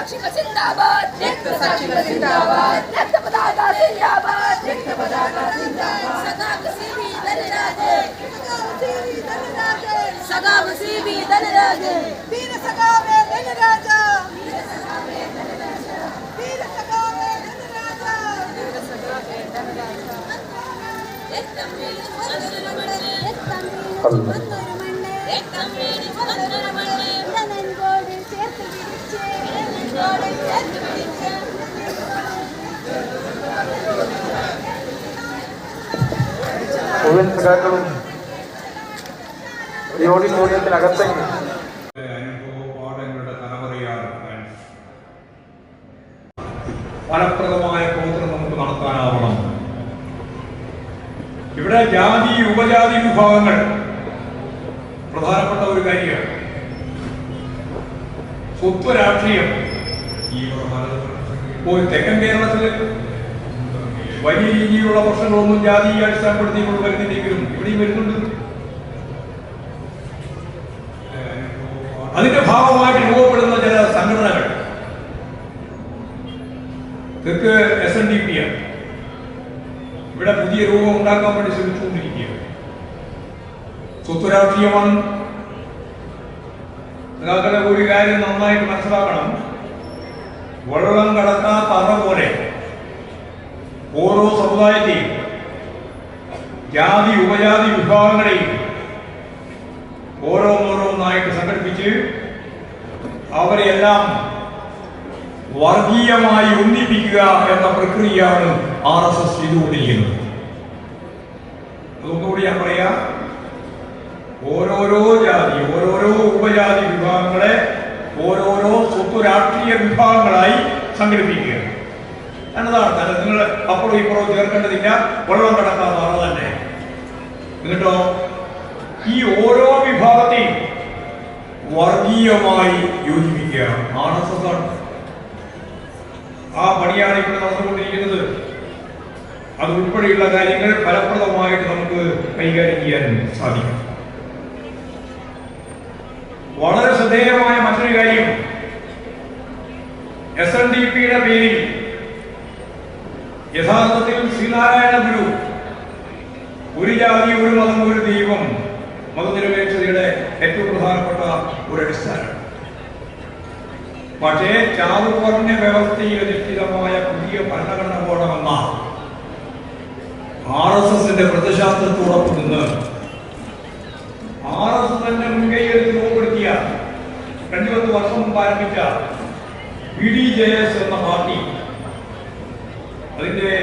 साक्षिक जिंदाबाद रक्त साक्षिक जिंदाबाद रक्त पताका जिंदाबाद रक्त पताका जिंदाबाद सदा कसीबी दल राजे राजे सदा वे दल राजा वीर वीर सदा वे दल राजा वीर सदा മുഴുവൻ സഖാക്കളും ഈ ഓഡിറ്റോറിയത്തിനകത്തേക്ക്. ഫലപ്രദമായ പ്രവർത്തനം നമുക്ക് നടത്താനാവണം. ഇവിടെ ജാതി ഉപജാതി വിഭാഗങ്ങൾ. പ്രധാനപ്പെട്ട ഒരു കാര്യമാണ് സ്വത്വ രാഷ്ട്രീയം ഇപ്പോൾ തെക്കൻ കേരളത്തിൽ വലിയ രീതിയിലുള്ള പ്രശ്നങ്ങളൊന്നും ജാതിയെ അടിസ്ഥാനപ്പെടുത്തിക്കൊണ്ട് വരുന്നില്ലെങ്കിലും ഇവിടെയും വരുന്നുണ്ട്. അതിന്റെ ഭാഗമായിട്ട് രൂപപ്പെടുന്ന ചില സംഘടനകൾ. തെക്ക് എസ് എൻ ഡി പി ആണ്. ഇവിടെ പുതിയ രൂപം ഉണ്ടാക്കാൻ വേണ്ടി ശ്രമിച്ചുകൊണ്ടിരിക്കുകയാണ്. സ്വത്വരാഷ്ട്രീയമാണ് നിങ്ങൾക്കുടെ ഒരു കാര്യം നന്നായിട്ട് മനസ്സിലാക്കണം. വെള്ളം കടക്കാത്ത അറ പോലെ ഓരോ സമുദായത്തെയും ജാതി ഉപജാതി വിഭാഗങ്ങളെയും ഓരോന്നോരോന്നായിട്ട് സംഘടിപ്പിച്ച് അവരെയെല്ലാം വർഗീയമായി ഒന്നിപ്പിക്കുക എന്ന പ്രക്രിയയാണ് ആർ എസ് എസ് ചെയ്തുകൊണ്ടിരിക്കുന്നത്. അതൊന്നുകൂടി ഞാൻ പറയാം ഓരോരോ ജാതി ഓരോരോ ഉപജാതി വിഭാഗങ്ങളെ ഓരോരോ സ്വത്ത് രാഷ്ട്രീയ വിഭാഗങ്ങളായി സംഘടിപ്പിക്കുക. അപ്പുറം ഇപ്പുറവും ചേർക്കേണ്ടതില്ല. വെള്ളം കടക്കാതെ പറഞ്ഞു തന്നെ. എന്നിട്ടോ ഈ ഓരോ വിഭാഗത്തെയും വർഗീയമായി യോജിപ്പിക്കുക ആർ എസ് എസ് ആ പണിയാണ് ഇവിടെ നടന്നുകൊണ്ടിരിക്കുന്നത്. അത് ഉൾപ്പെടെയുള്ള കാര്യങ്ങൾ ഫലപ്രദമായിട്ട് നമുക്ക് കൈകാര്യം ചെയ്യാൻ സാധിക്കും. വളരെ ശ്രദ്ധേയമായ മറ്റൊരു കാര്യം. എസ് എൻ ഡി പിയുടെ പേരിൽ യഥാർത്ഥത്തിൽ ശ്രീനാരായണ ഗുരു. ഒരു ജാതി ഒരു മതം ഒരു ദൈവം മതനിരപേക്ഷതയുടെ ഏറ്റവും പ്രധാനപ്പെട്ട ഒരു അടിസ്ഥാനം. പക്ഷേ ചാതുപർണ വ്യവസ്ഥയിൽ അധിഷ്ഠിതമായ പുതിയ ഭരണഘടന പോകണമെന്ന ആർ എസ് എസിന്റെ പ്രതിശാസ്ത്രത്തോടൊപ്പം നിന്ന് ആർ എസ് എസിന്റെ മുൻകൈയെടുത്ത് രൂപപ്പെടുത്തിയ രണ്ടു പത്ത് വർഷം മുമ്പ് ആരംഭിച്ച ബി ഡി ജെ എസ് എന്ന പാർട്ടി അതിന്റെ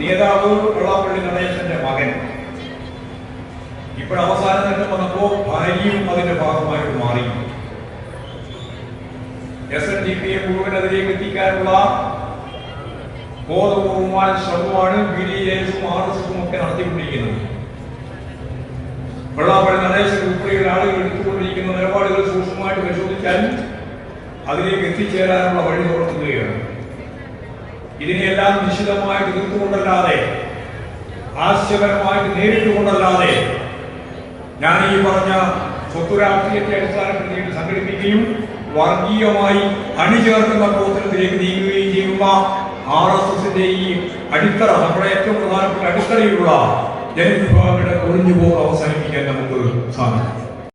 നേതാവ് വെള്ളാപ്പള്ളി ഗണേശന്റെ മകൻ. ഇപ്പോൾ അവസാന വന്നപ്പോ ഭാര്യയും അതിന്റെ ഭാഗമായിട്ട് മാറി. എസ് എൻ ഡി പിയെ മുഴുവൻ അതിലേക്ക് എത്തിക്കാനുള്ള ബോധപൂർവമായ ശ്രമമാണ് ബി ഡി എസും ആർ എസും ഒക്കെ നടത്തിക്കൊണ്ടിരിക്കുന്നത്. വെള്ളാപ്പള്ളി നടേശൻ ഉൾപ്പെടെയുള്ള ആളുകൾ എടുത്തുകൊണ്ടിരിക്കുന്ന നിലപാടുകൾ സൂക്ഷ്മമായിട്ട് പരിശോധിച്ചാൽ അതിലേക്ക് എത്തിച്ചേരാനുള്ള വഴി തുറക്കുകയാണ് ഇതിനെയെല്ലാം നിശ്ചിതമായിട്ട് തീർത്തുകൊണ്ടല്ലാതെ ഹാസ്യപരമായിട്ട് നേരിട്ടുകൊണ്ടല്ലാതെ ഞാൻ ഈ പറഞ്ഞ സ്വത്ത് രാഷ്ട്രീയത്തെ അടിസ്ഥാനപ്പെടുത്തിയിട്ട് സംഘടിപ്പിക്കുകയും വർഗീയമായി അണിചേർക്കുന്ന പ്രവർത്തനത്തിലേക്ക് നീങ്ങുകയും ചെയ്യുന്ന ആർ എസ് എസിന്റെ ഈ അടിത്തറ നമ്മുടെ ഏറ്റവും പ്രധാനപ്പെട്ട അടിത്തറയിലുള്ള ജനവിഭാഗങ്ങളുടെ ഒഴിഞ്ഞുപോക്ക് അവസാനിപ്പിക്കാൻ നമുക്ക് സാധിക്കും.